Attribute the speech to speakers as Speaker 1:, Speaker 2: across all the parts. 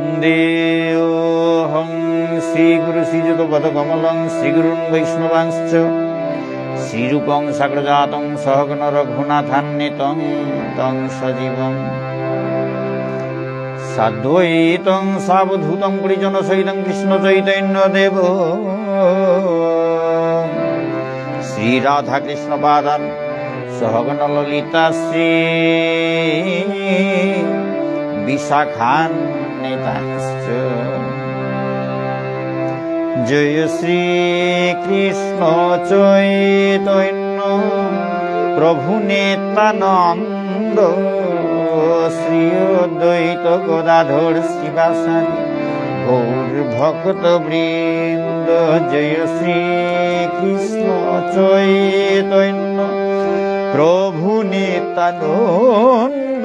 Speaker 1: वन्देऽहं श्रीगुरुश्रीजुगपदकमलं श्रीगुरुन् वैष्णवांश्च श्रीरूपं सकृजातं सहगणरघुनाथान्वितं तं सजीवम् साद्वैतं सावधूतं परिजनसहितं कृष्णचैतन्यदेव श्रीराधाकृष्णपादान् सहगणललिता श्री विशाखान् জয় শ্রী কৃষ্ণ চৈতন্য প্রভু নেতানন্দ শ্রী দ্বৈত গদাধর শিবাসারী গৌর ভক্ত বৃন্দ জয় শ্রী কৃষ্ণ চৈতন্য প্রভু নেতানন্দ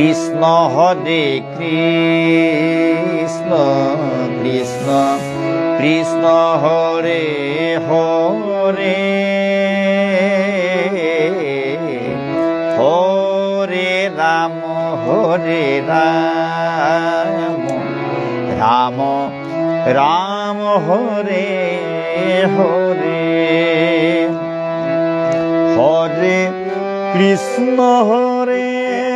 Speaker 1: কৃষ্ণ হদে কৃষ্ণ কৃষ্ণ কৃষ্ণ হরে হরে হরে রাম হরে রাম রাম রাম হরে হরে হরে কৃষ্ণ হরে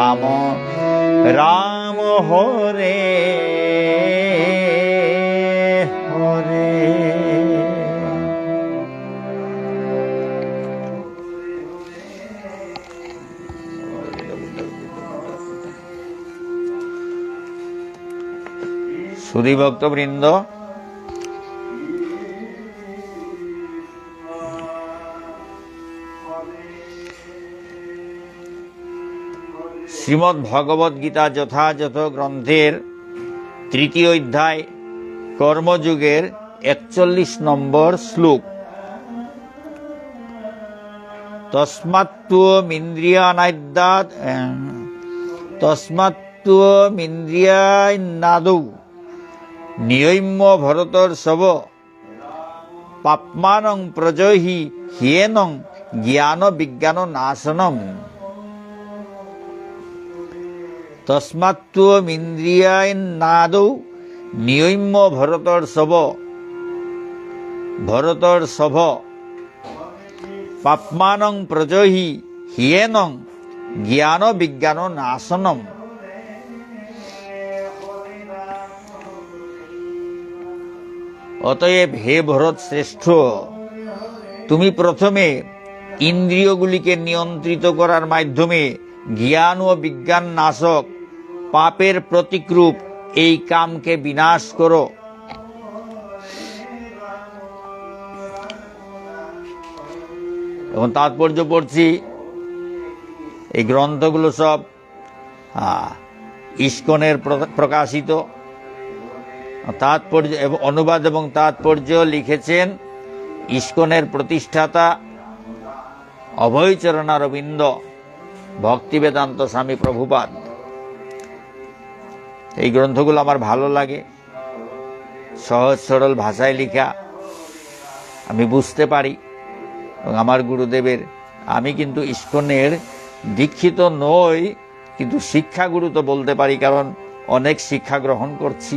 Speaker 1: রাম রাম হরে হরে সুধী ভক্তবৃন্দ শ্রীমদ্ ভগবদ্গীতা যথাযথ গ্রন্থের তৃতীয় অধ্যায় কর্মযুগের একচল্লিশ নম্বর শ্লোক তসমাত্মিন্দ্রিয়ানাদ্যাদ তসমাত্মিন্দ্রিয়ানাদৌ নিয়ম্য ভরতর শব পাপমানং প্রজহি হিয়েনং জ্ঞান বিজ্ঞান নাশনম তস্মাত্মিন্দ্রিয়াদৌ নিয়ম্য ভরতর শব ভরতর শব পাপমানং প্রজহি হিয়েনং জ্ঞান বিজ্ঞান নাশনম অতএব হে ভরত শ্রেষ্ঠ তুমি প্রথমে ইন্দ্রিয়গুলিকে নিয়ন্ত্রিত করার মাধ্যমে জ্ঞান ও বিজ্ঞান নাশক পাপের প্রতিকরূপ এই কামকে বিনাশ করো এবং তাৎপর্য পড়ছি এই গ্রন্থগুলো সব ইস্কনের প্রকাশিত তাৎপর্য অনুবাদ এবং তাৎপর্য লিখেছেন ইস্কনের প্রতিষ্ঠাতা অভয়চরণারবিন্দ ভক্তিবেদান্ত স্বামী প্রভুপাদ এই গ্রন্থগুলো আমার ভালো লাগে সহজ সরল ভাষায় লেখা আমি বুঝতে পারি এবং আমার গুরুদেবের আমি কিন্তু ইস্কনের দীক্ষিত নই কিন্তু শিক্ষাগুরু তো বলতে পারি কারণ অনেক শিক্ষা গ্রহণ করছি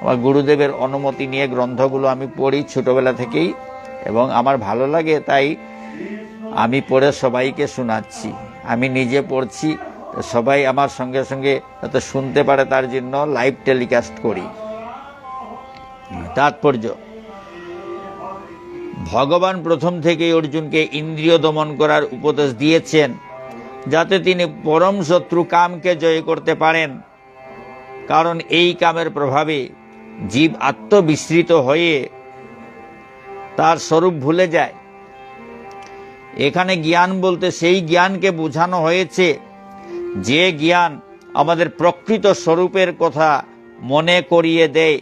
Speaker 1: আমার গুরুদেবের অনুমতি নিয়ে গ্রন্থগুলো আমি পড়ি ছোটবেলা থেকেই এবং আমার ভালো লাগে তাই আমি পড়ে সবাইকে শোনাচ্ছি আমি নিজে পড়ছি সবাই আমার সঙ্গে সঙ্গে যাতে শুনতে পারে তার জন্য লাইভ টেলিকাস্ট করি তাৎপর্য ভগবান প্রথম থেকেই অর্জুনকে ইন্দ্রিয় দমন করার উপদেশ দিয়েছেন যাতে তিনি পরম শত্রু কামকে জয় করতে পারেন কারণ এই কামের প্রভাবে জীব আত্মবিস্মৃত হয়ে তার স্বরূপ ভুলে যায় এখানে জ্ঞান বলতে সেই জ্ঞানকে বোঝানো হয়েছে যে জ্ঞান আমাদের প্রকৃত স্বরূপের কথা মনে করিয়ে দেয়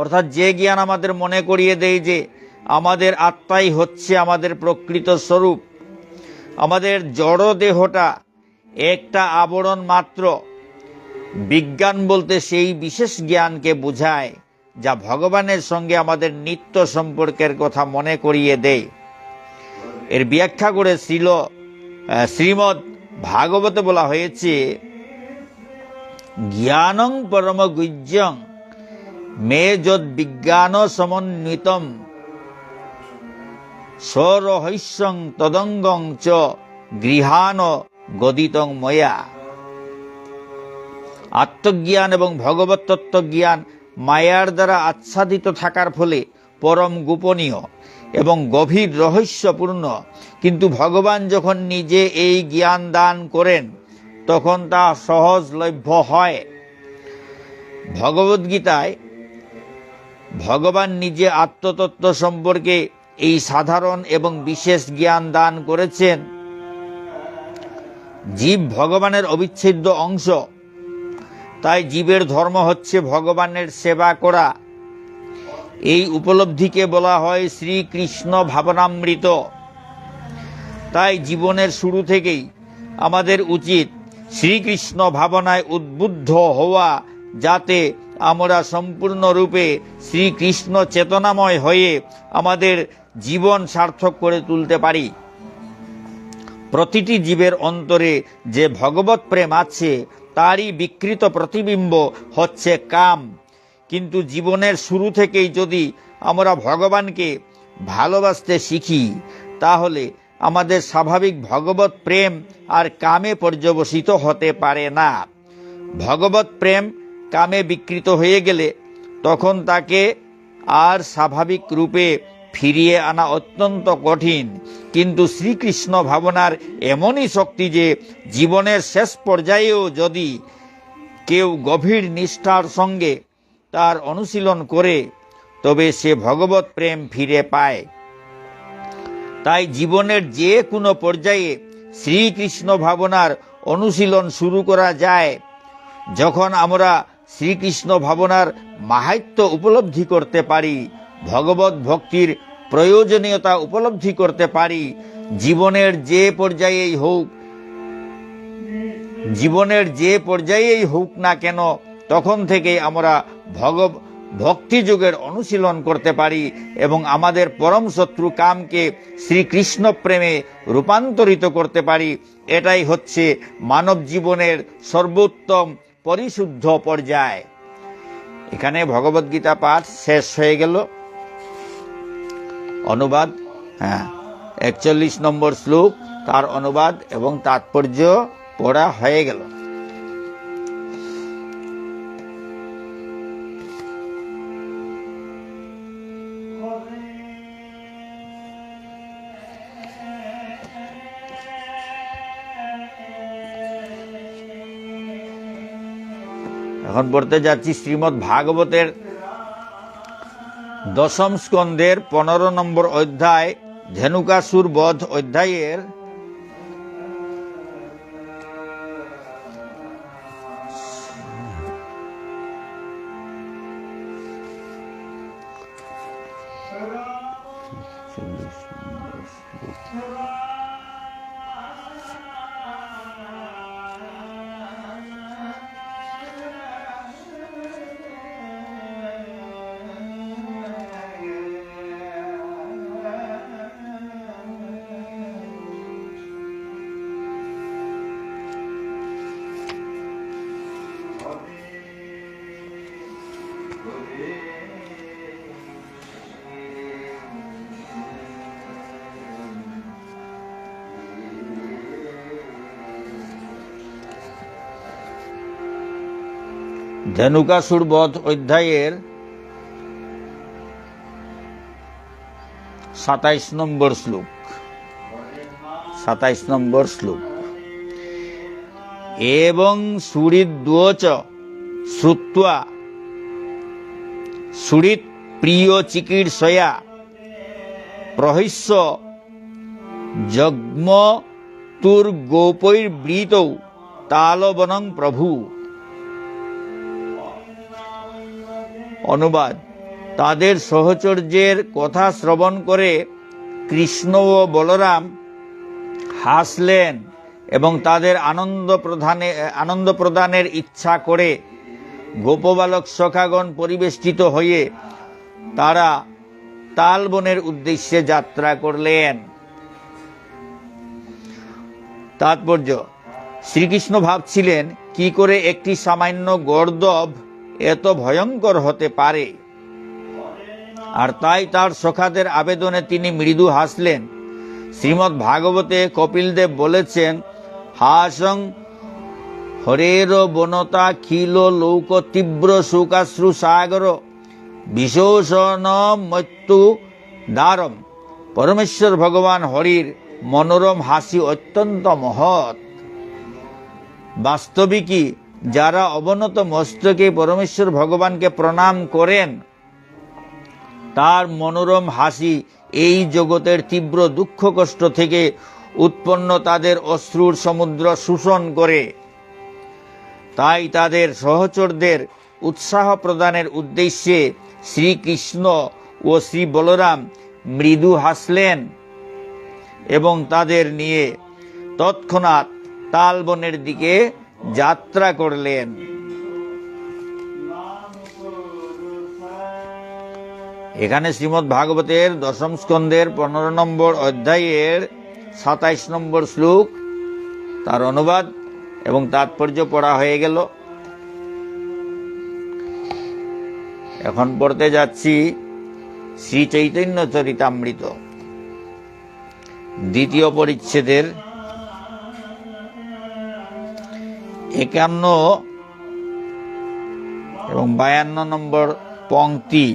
Speaker 1: অর্থাৎ যে জ্ঞান আমাদের মনে করিয়ে দেয় যে আমাদের আত্মাই হচ্ছে আমাদের প্রকৃত স্বরূপ আমাদের জড় দেহটা একটা আবরণ মাত্র বিজ্ঞান বলতে সেই বিশেষ জ্ঞানকে বোঝায় যা ভগবানের সঙ্গে আমাদের নিত্য সম্পর্কের কথা মনে করিয়ে দেয় এর ব্যাখ্যা করে শ্রীল শ্রীমদ ভাগবতে বলা হয়েছে জ্ঞানং পরম গুজ্যং মে যদ বিজ্ঞান সমন্বিতম সরহস্যং তদঙ্গং চ গৃহান গদিতং ময়া আত্মজ্ঞান এবং ভগবত তত্ত্বজ্ঞান মায়ার দ্বারা আচ্ছাদিত থাকার ফলে পরম গোপনীয় এবং গভীর রহস্যপূর্ণ কিন্তু ভগবান যখন নিজে এই জ্ঞান দান করেন তখন তা সহজলভ্য হয় ভগবদ্গীতায় ভগবান নিজে আত্মতত্ত্ব সম্পর্কে এই সাধারণ এবং বিশেষ জ্ঞান দান করেছেন জীব ভগবানের অবিচ্ছেদ্য অংশ তাই জীবের ধর্ম হচ্ছে ভগবানের সেবা করা এই উপলব্ধিকে বলা হয় শ্রীকৃষ্ণ ভাবনামৃত তাই জীবনের শুরু থেকেই আমাদের উচিত শ্রীকৃষ্ণ ভাবনায় উদ্বুদ্ধ হওয়া যাতে আমরা সম্পূর্ণরূপে শ্রীকৃষ্ণ চেতনাময় হয়ে আমাদের জীবন সার্থক করে তুলতে পারি প্রতিটি জীবের অন্তরে যে ভগবত প্রেম আছে তারই বিকৃত প্রতিবিম্ব হচ্ছে কাম কিন্তু জীবনের শুরু থেকেই যদি আমরা ভগবানকে ভালোবাসতে শিখি তাহলে আমাদের স্বাভাবিক ভগবত প্রেম আর কামে পর্যবসিত হতে পারে না ভগবত প্রেম কামে বিকৃত হয়ে গেলে তখন তাকে আর স্বাভাবিক রূপে ফিরিয়ে আনা অত্যন্ত কঠিন কিন্তু শ্রীকৃষ্ণ ভাবনার এমনই শক্তি যে জীবনের শেষ পর্যায়েও যদি কেউ গভীর নিষ্ঠার সঙ্গে তার অনুশীলন করে তবে সে ভগবত প্রেম ফিরে পায় তাই জীবনের যে কোনো পর্যায়ে শ্রীকৃষ্ণ ভাবনার অনুশীলন শুরু করা যায় যখন আমরা শ্রীকৃষ্ণ ভাবনার মাহাত্ম উপলব্ধি করতে পারি ভগবত ভক্তির প্রয়োজনীয়তা উপলব্ধি করতে পারি জীবনের যে পর্যায়েই হোক জীবনের যে পর্যায়েই হোক না কেন তখন থেকেই আমরা ভগব ভক্তিযুগের অনুশীলন করতে পারি এবং আমাদের পরম শত্রু কামকে শ্রীকৃষ্ণ প্রেমে রূপান্তরিত করতে পারি এটাই হচ্ছে মানব জীবনের সর্বোত্তম পরিশুদ্ধ পর্যায় এখানে ভগবদ্গীতা পাঠ শেষ হয়ে গেল অনুবাদ হ্যাঁ একচল্লিশ নম্বর শ্লোক তার অনুবাদ এবং তাৎপর্য পড়া হয়ে গেল এখন পড়তে যাচ্ছি শ্রীমৎ ভাগবতের দশম স্কন্ধের পনেরো নম্বর অধ্যায় ধেনুকাসুর বধ অধ্যায়ের ধেনুকাসুর বধ অধ্যায়ের সাতাইশ নম্বর শ্লোক সাতাইশ নম্বর শ্লোক এবং দোচ শ্রুত্বা সুরিত প্রিয় চিকিৎসয়া প্রহিষ্য গোপৈর্বৃত তালবনং প্রভু অনুবাদ তাদের সহচর্যের কথা শ্রবণ করে কৃষ্ণ ও বলরাম হাসলেন এবং তাদের আনন্দ প্রধানে আনন্দ প্রদানের ইচ্ছা করে গোপবালক সখাগণ পরিবেষ্টিত হয়ে তারা তালবনের উদ্দেশ্যে যাত্রা করলেন তাৎপর্য শ্রীকৃষ্ণ ভাবছিলেন কি করে একটি সামান্য গর্দব এত ভয়ঙ্কর হতে পারে আর তাই তার সখাদের আবেদনে তিনি মৃদু হাসলেন শ্রীমৎ ভাগবতে কপিল দেব বলেছেন হাসং হরের বনতা খিল লৌক তীব্র শুকাশ্রু সাগর বিশোষণ মৃত্যু দারম পরমেশ্বর ভগবান হরির মনোরম হাসি অত্যন্ত মহৎ বাস্তবিকই যারা অবনত মস্তকে পরমেশ্বর ভগবানকে প্রণাম করেন তার মনোরম হাসি এই জগতের তীব্র দুঃখ কষ্ট থেকে উৎপন্ন তাদের অশ্রুর সমুদ্র শোষণ করে তাই তাদের সহচরদের উৎসাহ প্রদানের উদ্দেশ্যে শ্রীকৃষ্ণ ও শ্রী বলরাম মৃদু হাসলেন এবং তাদের নিয়ে তৎক্ষণাৎ তালবনের দিকে যাত্রা করলেন এখানে শ্রীমৎ ভাগবতের দশম স্কন্ধের পনেরো নম্বর অধ্যায়ের সাতাইশ নম্বর শ্লোক তার অনুবাদ এবং তাৎপর্য পড়া হয়ে গেল এখন পড়তে যাচ্ছি শ্রী চৈতন্য চরিতামৃত দ্বিতীয় পরিচ্ছেদের একান্ন এবং বায়ান্ন নম্বর পংক্তি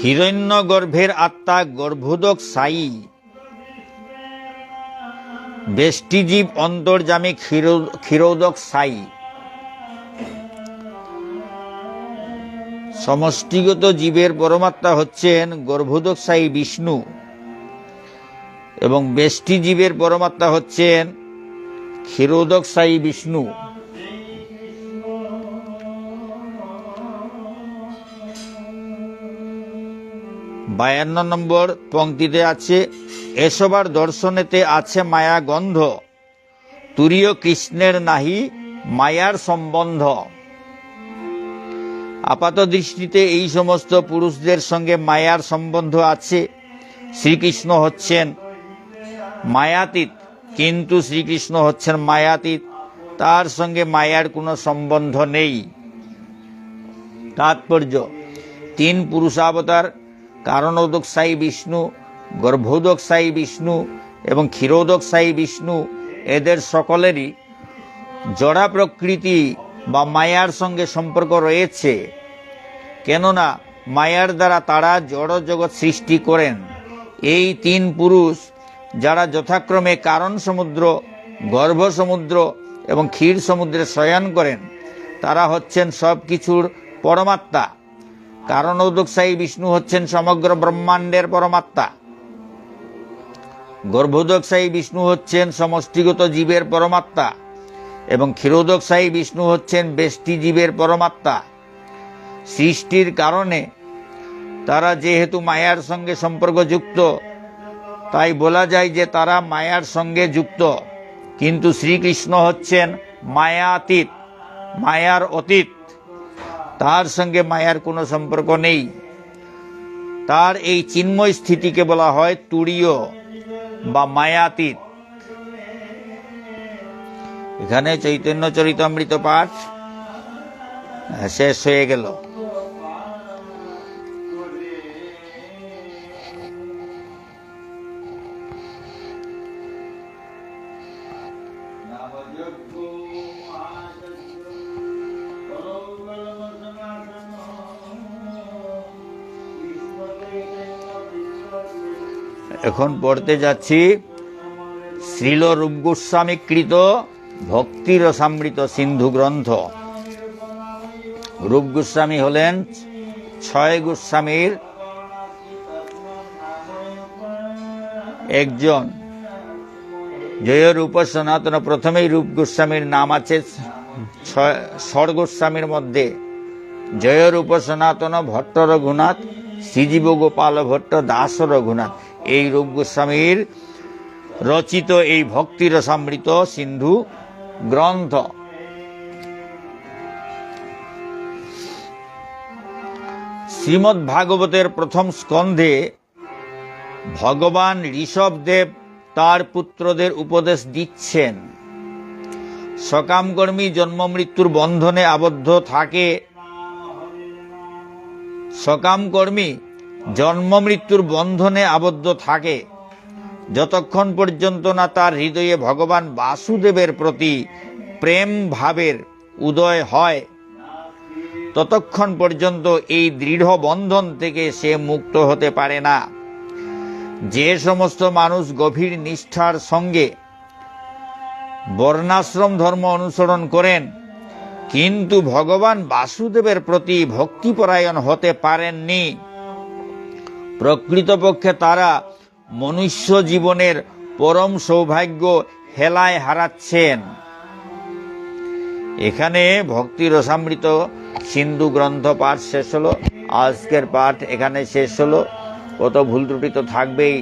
Speaker 1: হিরণ্য গর্ভের আত্মা গর্ভোদক সাই বেষ্টিজীব অন্তর্জামী ক্ষীরোদক সাই সমষ্টিগত জীবের পরমাত্মা হচ্ছেন গর্ভদক সাই বিষ্ণু এবং বেষ্টি জীবের পরমাত্মা হচ্ছেন ক্ষীরোদক সাই বিষ্ণু বায়ান্ন নম্বর পংক্তিতে আছে এসবার দর্শনেতে আছে মায়া গন্ধ তুরীয় কৃষ্ণের নাহি মায়ার সম্বন্ধ আপাত দৃষ্টিতে এই সমস্ত পুরুষদের সঙ্গে মায়ার সম্বন্ধ আছে শ্রীকৃষ্ণ হচ্ছেন মায়াতীত কিন্তু শ্রীকৃষ্ণ হচ্ছেন মায়াতীত তার সঙ্গে মায়ার কোনো সম্বন্ধ নেই তাৎপর্য তিন পুরুষাবতার কারণোদক সাই বিষ্ণু গর্ভোদক সাই বিষ্ণু এবং ক্ষীরোদক সাই বিষ্ণু এদের সকলেরই জড়া প্রকৃতি বা মায়ার সঙ্গে সম্পর্ক রয়েছে কেননা মায়ার দ্বারা তারা জড় জগৎ সৃষ্টি করেন এই তিন পুরুষ যারা যথাক্রমে কারণ সমুদ্র গর্ভ সমুদ্র এবং ক্ষীর সমুদ্রে শয়ন করেন তারা হচ্ছেন সব কিছুর পরমাত্মা কারণ উদ্যোগসায়ী বিষ্ণু হচ্ছেন সমগ্র ব্রহ্মাণ্ডের পরমাত্মা গর্ভোদকশায়ী বিষ্ণু হচ্ছেন সমষ্টিগত জীবের পরমাত্মা এবং ক্ষীরোদকশায়ী বিষ্ণু হচ্ছেন বেষ্টি জীবের পরমাত্মা সৃষ্টির কারণে তারা যেহেতু মায়ার সঙ্গে সম্পর্কযুক্ত তাই বলা যায় যে তারা মায়ার সঙ্গে যুক্ত কিন্তু শ্রীকৃষ্ণ হচ্ছেন মায়াতীত মায়ার অতীত তার সঙ্গে মায়ার কোনো সম্পর্ক নেই তার এই চিন্ময় স্থিতিকে বলা হয় তুরীয় বা মায়াতীত এখানে চৈতন্য অমৃত পাঠ শেষ হয়ে গেল এখন পড়তে যাচ্ছি শ্রীল গোস্বামীকৃত ভক্তির সামৃত সিন্ধু গ্রন্থ রূপ গোস্বামী হলেন ছয় গোস্বামীর একজন জয় রূপ সনাতন প্রথমেই রূপ গোস্বামীর নাম আছে ছয় গোস্বামীর মধ্যে জয় রূপ সনাতন ভট্ট রঘুনাথ শ্রীজীব গোপাল ভট্ট দাস রঘুনাথ এই রূপ গোস্বামীর রচিত এই ভক্তির সমৃত সিন্ধু গ্রন্থ শ্রীমদ্ ভাগবতের প্রথম স্কন্ধে ভগবান ঋষভদেব তার পুত্রদের উপদেশ দিচ্ছেন সকামকর্মী জন্ম মৃত্যুর বন্ধনে আবদ্ধ থাকে সকামকর্মী জন্ম মৃত্যুর বন্ধনে আবদ্ধ থাকে যতক্ষণ পর্যন্ত না তার হৃদয়ে ভগবান বাসুদেবের প্রতি প্রেম ভাবের উদয় হয় ততক্ষণ পর্যন্ত এই দৃঢ় বন্ধন থেকে সে মুক্ত হতে পারে না যে সমস্ত মানুষ গভীর নিষ্ঠার সঙ্গে বর্ণাশ্রম ধর্ম অনুসরণ করেন কিন্তু ভগবান বাসুদেবের প্রতি ভক্তিপরায়ণ হতে পারেননি প্রকৃতপক্ষে তারা মনুষ্য জীবনের পরম সৌভাগ্য হেলায় হারাচ্ছেন এখানে ভক্তি রসামৃত সিন্ধু গ্রন্থ পাঠ শেষ হলো আজকের পাঠ এখানে শেষ হলো কত ভুল ত্রুটি তো থাকবেই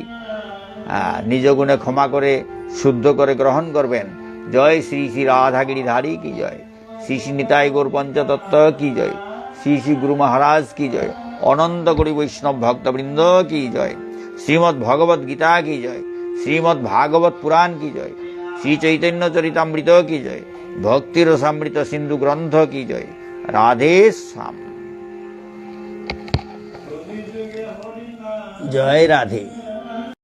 Speaker 1: নিজ গুণে ক্ষমা করে শুদ্ধ করে গ্রহণ করবেন জয় শ্রী শ্রী রাধাগিরিধারী কি জয় শ্রী শ্রী নিতাই গোর পঞ্চতত্ত্ব কি জয় শ্রী শ্রী গুরু মহারাজ কি জয় অনন্ত করি বৈষ্ণব ভক্তবৃন্দ কি জয় শ্রীমদ্ ভগবত গীতা কি জয় শ্রীমদ্ ভাগবত পুরাণ কি জয় শ্রী চৈতন্য চরিতামৃত কি জয় ভক্তির সামৃত সিন্ধু গ্রন্থ কি জয় রাধে শ্যাম জয় রাধে